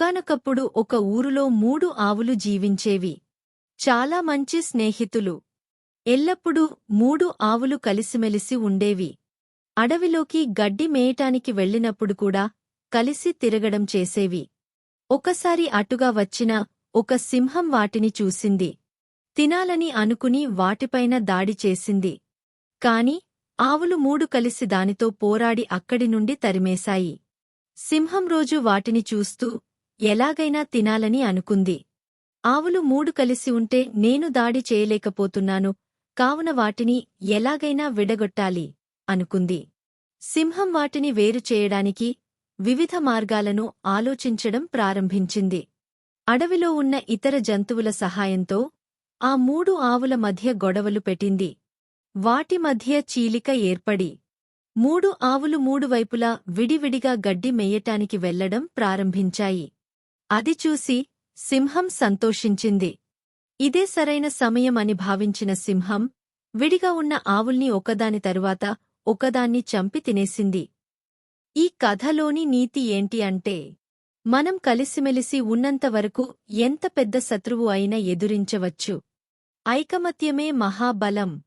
ఒకనకప్పుడు ఒక ఊరులో మూడు ఆవులు జీవించేవి. చాలా మంచి స్నేహితులు. ఎల్లప్పుడూ మూడు ఆవులు కలిసిమెలిసి ఉండేవి. అడవిలోకి గడ్డి మేయటానికి వెళ్ళినప్పుడు కూడా కలిసి తిరగడం చేసేవి. ఒకసారి అటుగా వచ్చిన ఒక సింహం వాటిని చూసింది. తినాలని అనుకుని వాటిపైన దాడి చేసింది. కాని ఆవులు మూడు కలిసి దానితో పోరాడి అక్కడి నుండి తరిమేశాయి. సింహం రోజు వాటిని చూస్తూ ఎలాగైనా తినాలని అనుకుంది. ఆవులు మూడు కలిసి ఉంటే నేను దాడి చేయలేకపోతున్నాను కావున వాటిని ఎలాగైనా విడగొట్టాలి అనుకుంది. సింహం వాటిని వేరు చేయడానికి వివిధ మార్గాలను ఆలోచించడం ప్రారంభించింది. అడవిలో ఉన్న ఇతర జంతువుల సహాయంతో ఆ మూడు ఆవుల మధ్య గొడవలు పెట్టింది. వాటి మధ్య చీలిక ఏర్పడి మూడు ఆవులు మూడు వైపులా విడివిడిగా గడ్డి మెయ్యటానికి వెళ్ళడం ప్రారంభించాయి. అది చూసి సింహం సంతోషించింది. ఇదే సరైన సమయం అని భావించిన సింహం విడిగా ఉన్న ఆవుల్ని ఒకదాని తరువాత ఒకదాన్ని చంపి తినేసింది. ఈ కథలోని నీతి ఏంటి అంటే మనం కలిసిమెలిసి ఉన్నంతవరకు ఎంత పెద్ద శత్రువు అయినా ఎదురించవచ్చు. ఐకమత్యమే మహాబలం.